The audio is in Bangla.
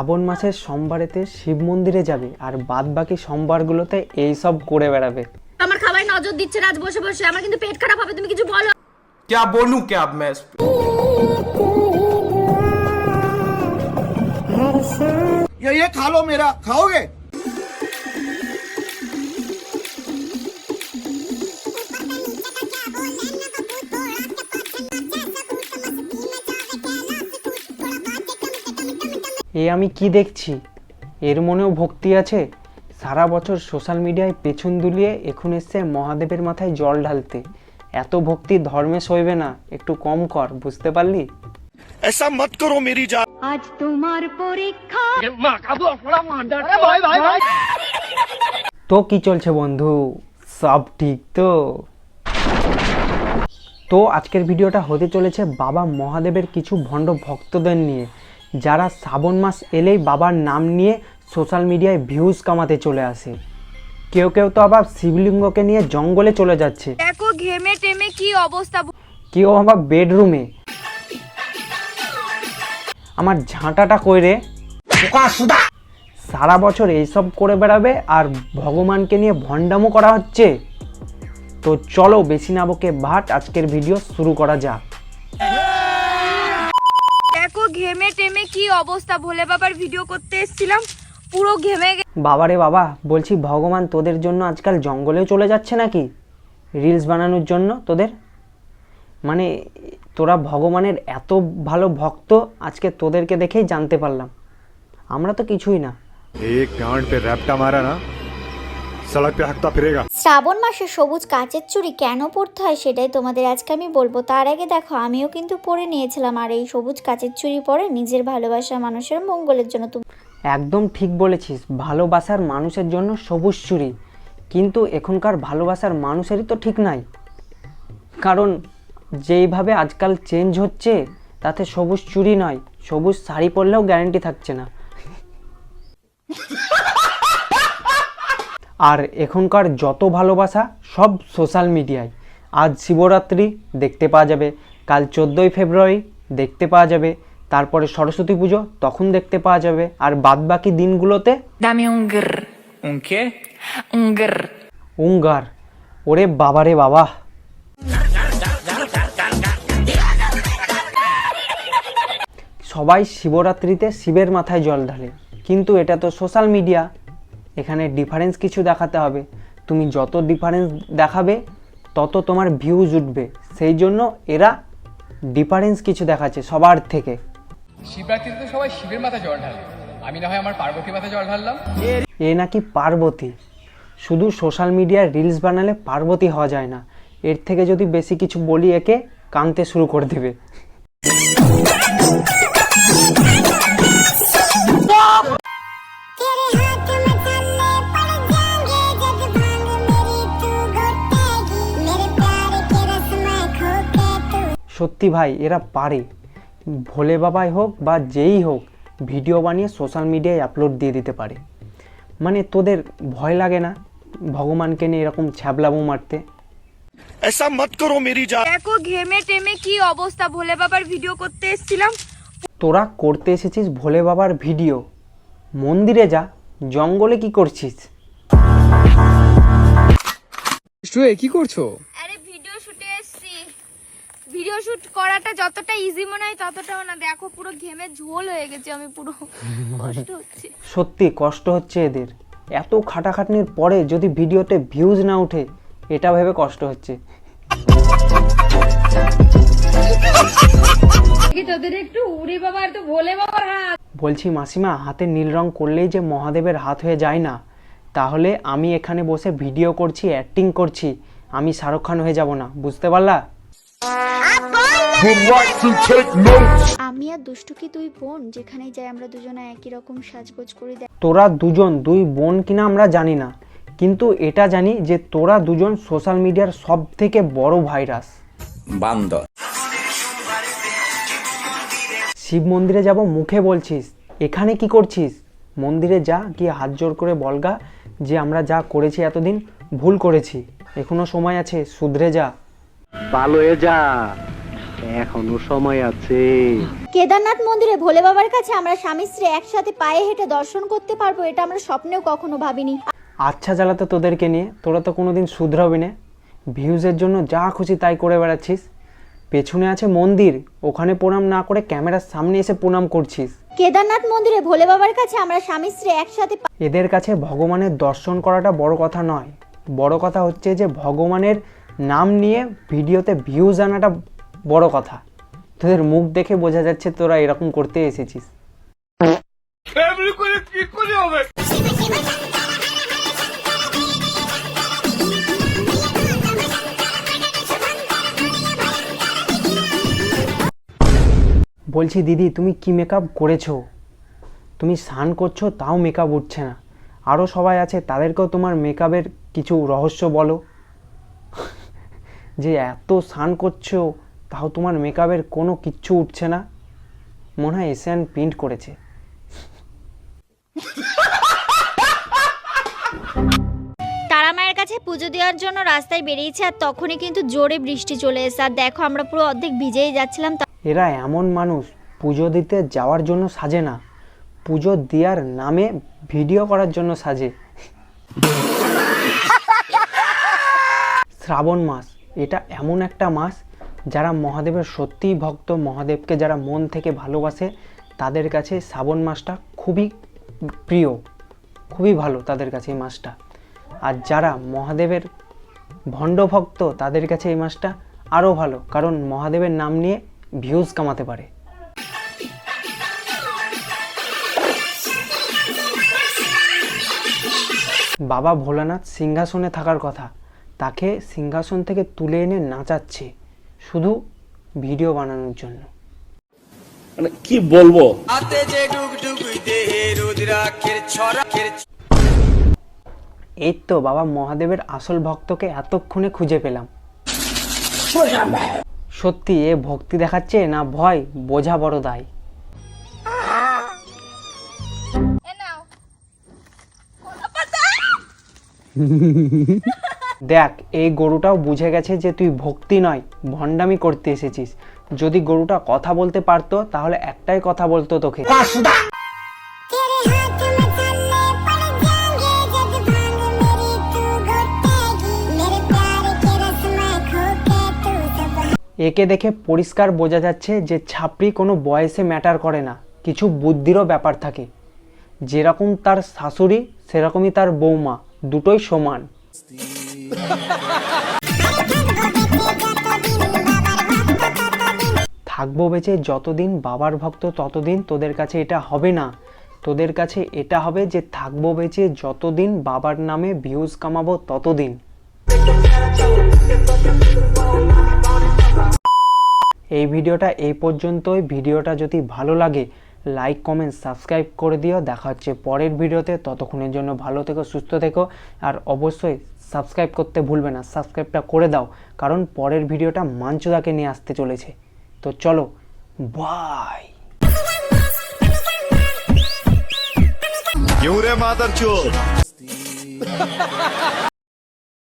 শ্রাবণ মাসের সোমবারেতে শিব মন্দিরে যাবে আর বাদ বাকি সোমবারগুলোতে এইসব করে বেড়াবে আমার খাবারে নজর দিচ্ছে রাত বসে বসে আমার কিন্তু পেট খারাপ হবে তুমি কিছু বলো क्या बोलूं क्या अब मैं इस पे? ये ये खा लो मेरा खाओगे এ আমি কি দেখছি এর মনেও ভক্তি আছে সারা বছর সোশ্যাল মিডিয়ায় পেছন দুলিয়ে এখন এসছে মহাদেবের মাথায় জল ঢালতে এত ভক্তি ধর্মে সইবে না একটু কম কর বুঝতে পারলি ऐसा मत करो मेरी जान আজ তোমার পরীক্ষা তো কি চলছে বন্ধু সব ঠিক তো তো আজকের ভিডিওটা হতে চলেছে বাবা মহাদেবের কিছু ভণ্ড ভক্তদের নিয়ে যারা শ্রাবণ মাস এলেই বাবার নাম নিয়ে সোশ্যাল মিডিয়ায় ভিউজ কামাতে চলে আসে। কেউ কেউ তো আবার শিবলিঙ্গকে নিয়ে জঙ্গলে চলে যাচ্ছে। দেখো ঘেমে টেমে কি অবস্থা কেউ আবার বেডরুমে আমার ঝাঁটাটা কইরে সারা বছর এইসব করে বেড়াবে আর ভগবানকে নিয়ে ভণ্ডামো করা হচ্ছে? তো চলো বেশি না বকে ভাট আজকের ভিডিও শুরু করা যাক। ঘেমে টেমে কি অবস্থা? ভোলে বাবার ভিডিও করতে এসেছিলাম পুরো ঘেমে বাবারে বাবা বলছি ভগবান তোদের জন্য আজকাল জঙ্গলেও চলে যাচ্ছে নাকি? রিলস বানানোর জন্য তোদের? মানে তোরা ভগবানের এত ভালো ভক্ত আজকে তোদেরকে দেখেই জানতে পারলাম। আমরা তো কিছুই না। এক ডাঁড় পে র‍্যাপটা মারা না। सड़क पे हकता फिरेगा শ্রাবণ মাসে সবুজ কাচের চুড়ি কেন পরতে হয় সেটাই তোমাদের আজকে আমি বলবো তার আগে দেখো আমিও কিন্তু পরে নিয়েছিলাম আর এই সবুজ কাচের চুড়ি পরে নিজের ভালোবাসা মানুষের মঙ্গলের জন্য তুমি একদম ঠিক বলেছিস ভালোবাসার মানুষের জন্য সবুজ চুরি কিন্তু এখনকার ভালোবাসার মানুষেরই তো ঠিক নাই কারণ যেইভাবে আজকাল চেঞ্জ হচ্ছে তাতে সবুজ চুরি নয় সবুজ শাড়ি পরলেও গ্যারান্টি থাকছে না আর এখনকার যত ভালোবাসা সব সোশ্যাল মিডিয়ায় আজ শিবরাত্রি দেখতে পাওয়া যাবে কাল চোদ্দোই ফেব্রুয়ারি দেখতে পাওয়া যাবে তারপরে সরস্বতী পুজো তখন দেখতে পাওয়া যাবে আর বাদবাকি দিনগুলোতে Dame un grr. ¿Un qué? Un grr. উঙ্গার ওরে বাবারে বাবা সবাই শিবরাত্রিতে শিবের মাথায় জল ঢালে কিন্তু এটা তো সোশ্যাল মিডিয়া এখানে ডিফারেন্স কিছু দেখাতে হবে। তুমি যত ডিফারেন্স দেখাবে তত তোমার ভিউজ উঠবে। সেই জন্য এরা ডিফারেন্স কিছু দেখাচ্ছে সবার থেকে। শিবরাত্রিতে তো সবাই শিবের মাথায় জল ঢালে। আমি না হয় আমার পার্বতীর মাথায় জল ঢাললাম। এ নাকি পার্বতী। শুধু সোশ্যাল মিডিয়ায় রিলস বানালে পার্বতী হওয়া যায় না। এর থেকে যদি বেশি কিছু বলি একে কাঁদতে শুরু করে দেবে। সত্যি ভাই এরা পারে। ভোলে বাবাই হোক বা যেই হোক ভিডিও বানিয়ে সোশ্যাল মিডিয়ায় আপলোড দিয়ে দিতে পারে। মানে তোদের ভয় লাগে না ভগবানকে নিয়ে এরকম ছ্যাবলাবো মারতে? এসা মত করো মেরি যা দেখো ঘেমে টেমে কি অবস্থা? ভোলে বাবার ভিডিও করতে এসেছিলাম। তোরা করতে এসেছিস ভোলে বাবার ভিডিও মন্দিরে যা জঙ্গলে কি করছিস? কি করছ? আরে ভিডিও শুট করাটা যতটা ইজি মনে হয় ততটাও না। দেখো পুরো ঘেমে ঝোল হয়ে গেছে আমি পুরো কষ্ট হচ্ছে। সত্যি কষ্ট হচ্ছে এদের। এত খাটাখাটনির পরে যদি ভিডিওতে ভিউজ না ওঠে এটা ভেবে কষ্ট হচ্ছে। বলছি মাসিমা হাতে নীল রং করলেই যে মহাদেবের হাত হয়ে যায় না তাহলে আমি এখানে বসে ভিডিও করছি অ্যাক্টিং করছি। আমি শাহরুখ খান হয়ে যাব না বুঝতে পারলা? আমি আর দুষ্টু কি দুই বোন? যেখানে যাই আমরা দুজনে একই রকম সাজগোজ করি দেখ। তোরা দুজন দুই বোন কিনা আমরা জানি না। কিন্তু এটা জানি যে তোরা দুজন সোশ্যাল মিডিয়ার সব থেকে বড় ভাইরাস। বান্দর। শিব মন্দিরে যাব মুখে বলছিস। এখানে কি করছিস? মন্দিরে যা গিয়ে হাত জোর করে বলগা যে আমরা যা করেছি এতদিন ভুল করেছি। এখনও সময় আছে শুধরে যা। ভালো হয়ে যা। এখনও সময় আছে। কেদারনাথ মন্দিরে ভোলে বাবার কাছে আমরা স্বামী স্ত্রী একসাথে পায়ে হেঁটে দর্শন করতে পারব এটা আমরা স্বপ্নেও কখনো ভাবিনি। আচ্ছা জ্বালাতো তোদেরকে নিয়ে তোরা তো কোনোদিন শুধরাবি না। ভিউজের জন্য যা খুশি তাই করে বেড়াচ্ছিস। পেছনে আছে মন্দির ওখানে প্রণাম না করে ক্যামেরার সামনে এসে প্রণাম করছিস। কেদারনাথ মন্দিরে ভোলে বাবার কাছে আমরা স্বামী স্ত্রী একসাথে এদের কাছে ভগবানের দর্শন করাটা বড় কথা নয়। বড় কথা হচ্ছে যে ভগবানের নাম নিয়ে ভিডিওতে ভিউজ আনাটা বড় কথা। তোদের মুখ দেখে বোঝা যাচ্ছে তোরা এরকম করতে এসেছিস। বলছি দিদি তুমি কি মেকআপ করেছ? তুমি স্নান করছ তাও মেকআপ উঠছে না। আরও সবাই আছে তাদেরকেও তোমার মেকআপের কিছু রহস্য বলো। যে এত স্নান করছ তাও তোমার মেকআপের কোনো কিচ্ছু উঠছে না? মনে হয় এশিয়ান প্রিন্ট করেছে। তারা মায়ের কাছে পুজো দেওয়ার জন্য রাস্তায় বেরিয়েছে আর তখনই কিন্তু জোরে বৃষ্টি চলে এসে আর দেখো আমরা পুরো অর্ধেক ভিজেই যাচ্ছিলাম। এরা এমন মানুষ পুজো দিতে যাওয়ার জন্য সাজে না। পুজো দেওয়ার নামে ভিডিও করার জন্য সাজে। শ্রাবণ মাস এটা এমন একটা মাস যারা মহাদেবের সত্যিই ভক্ত, মহাদেবকে যারা মন থেকে ভালোবাসে, তাদের কাছে শ্রাবণ মাসটা খুবই প্রিয়, খুবই ভালো তাদের কাছে এই মাসটা। আর যারা মহাদেবের ভণ্ড ভক্ত, তাদের কাছে এই মাসটা আরও ভালো, কারণ মহাদেবের নাম নিয়ে ভিউজ কামাতে পারে। বাবা ভোলানাথ সিংহাসনে থাকার কথা, তাকে সিংহাসন থেকে তুলে এনে নাচাচ্ছে। শুধু ভিডিও বানানোর জন্য। মানে কি বলব? এই তো বাবা মহাদেবের আসল ভক্তকে এতক্ষণে খুঁজে পেলাম। সত্যি এ ভক্তি দেখাচ্ছে না ভয় বোঝা বড় দায়। এ নাও। দেখ এই গরুটাও বুঝে গেছে যে তুই ভক্তি নয় ভণ্ডামি করতে এসেছিস। যদি গরুটা কথা বলতে পারতো তাহলে একটাই কথা বলতো তোকে। একে দেখে পরিষ্কার বোঝা যাচ্ছে যে ছাপড়ি কোনো বয়সে ম্যাটার করে না কিছু বুদ্ধিরও ব্যাপার থাকে। যেরকম তার শাশুড়ি সেরকমই তার বৌমা দুটোই সমান। থাকব বেঁচে যতদিন, বাবার ভক্ত ততদিন, তোদের কাছে এটা হবে না। তোদের কাছে এটা হবে যে থাকব বেঁচে যতদিন, বাবার নামে ভিউজ কামাবো ততদিন। এই ভিডিওটা এই পর্যন্তই। ভিডিওটা যদি ভালো লাগে লাইক কমেন্ট সাবস্ক্রাইব করে দিও। দেখা হচ্ছে পরের ভিডিওতে। ততক্ষণের জন্য ভালো থেকো, সুস্থ থেকো। আর অবশ্যই সাবস্ক্রাইব করতে ভুলবে না, সাবস্ক্রাইবটা করে দাও, কারণ পরের ভিডিওটা মাঞ্চুদাকে নিয়ে আসতে চলেছে। তো চলো বাই মাদার চোর?